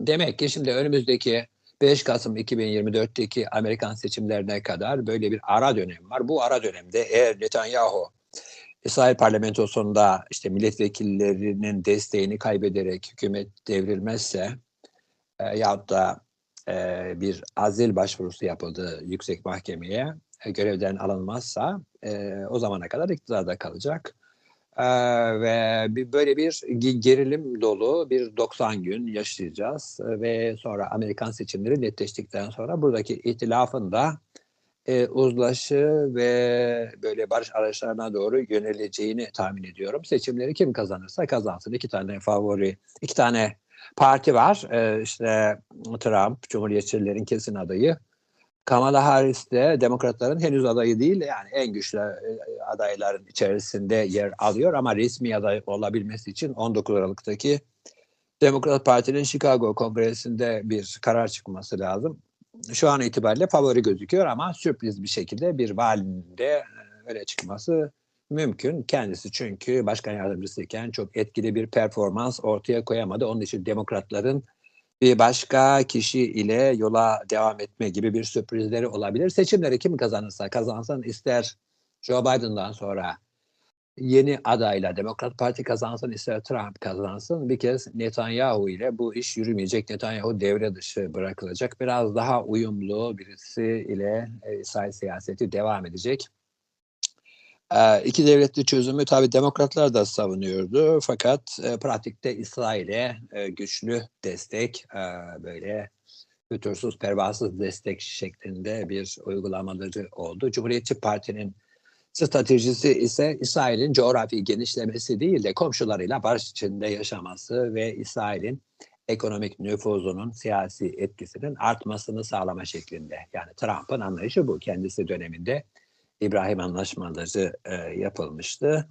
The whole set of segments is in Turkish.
Demek ki şimdi önümüzdeki 5 Kasım 2024'teki Amerikan seçimlerine kadar böyle bir ara dönem var. Bu ara dönemde eğer Netanyahu İsrail parlamentosunda işte milletvekillerinin desteğini kaybederek hükümet devrilmezse e, yahut da e, bir azil başvurusu yapıldı yüksek mahkemeye e, görevden alınmazsa e, o zamana kadar iktidarda kalacak. E, ve bir, böyle bir ge- gerilim dolu bir 90 gün yaşayacağız ve sonra Amerikan seçimleri netleştikten sonra buradaki ihtilafın da e, uzlaşı ve böyle barış araçlarına doğru yöneleceğini tahmin ediyorum. Seçimleri kim kazanırsa kazansın. İki tane favori, iki tane parti var. E, işte Trump, Cumhuriyetçilerin kesin adayı. Kamala Harris de Demokratların henüz adayı değil. Yani en güçlü e, adayların içerisinde yer alıyor ama resmi aday olabilmesi için 19 Aralık'taki Demokrat Parti'nin Chicago Kongresi'nde bir karar çıkması lazım şu an itibariyle favori gözüküyor ama sürpriz bir şekilde bir valinin de öyle çıkması mümkün. Kendisi çünkü başkan yardımcısıyken çok etkili bir performans ortaya koyamadı. Onun için demokratların bir başka kişi ile yola devam etme gibi bir sürprizleri olabilir. Seçimleri kim kazanırsa kazansın ister Joe Biden'dan sonra yeni adayla Demokrat Parti kazansın ister Trump kazansın bir kez Netanyahu ile bu iş yürümeyecek. Netanyahu devre dışı bırakılacak. Biraz daha uyumlu birisi ile e, İsrail siyaseti devam edecek. E, iki devletli çözümü tabi demokratlar da savunuyordu. Fakat e, pratikte İsrail'e e, güçlü destek e, böyle fütursuz pervasız destek şeklinde bir uygulamaları oldu. Cumhuriyetçi Parti'nin Stratejisi ise İsrail'in coğrafi genişlemesi değil de komşularıyla barış içinde yaşaması ve İsrail'in ekonomik nüfuzunun siyasi etkisinin artmasını sağlama şeklinde. Yani Trump'ın anlayışı bu. Kendisi döneminde İbrahim anlaşmaları e, yapılmıştı.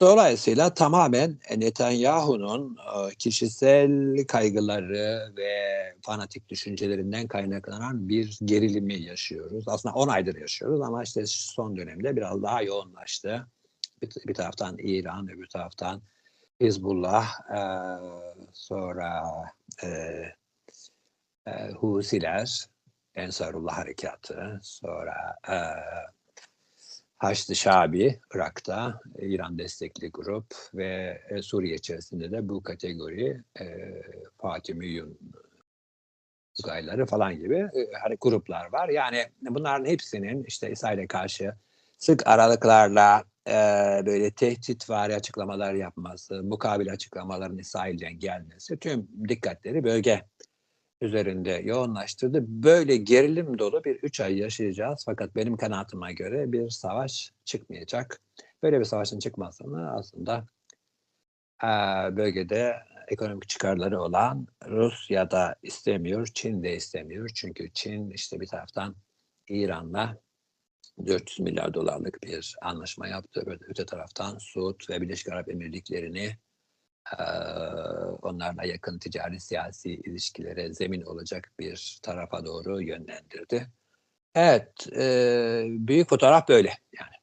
Dolayısıyla tamamen Netanyahu'nun e, kişisel kaygıları ve fanatik düşüncelerinden kaynaklanan bir gerilimi yaşıyoruz. Aslında 10 aydır yaşıyoruz ama işte son dönemde biraz daha yoğunlaştı. Bir, bir taraftan İran, öbür taraftan Hizbullah, e, sonra e, e, Husiler, Ensarullah Harekatı, sonra e, Haçlı Şabi Irak'ta e, İran destekli grup ve e, Suriye içerisinde de bu kategori e, Fatih Müyün uzayları falan gibi e, hani gruplar var. Yani bunların hepsinin işte İsrail'e karşı sık aralıklarla e, böyle tehditvari açıklamalar yapması, mukabil açıklamaların İsrail'den gelmesi tüm dikkatleri bölge üzerinde yoğunlaştırdı. Böyle gerilim dolu bir üç ay yaşayacağız. Fakat benim kanaatime göre bir savaş çıkmayacak. Böyle bir savaşın çıkmasını aslında e, bölgede ekonomik çıkarları olan Rusya da istemiyor, Çin de istemiyor. Çünkü Çin işte bir taraftan İran'la 400 milyar dolarlık bir anlaşma yaptı. Öte, taraftan Suud ve Birleşik Arap Emirlikleri'ni onlarla yakın ticari siyasi ilişkilere zemin olacak bir tarafa doğru yönlendirdi. Evet, büyük fotoğraf böyle yani.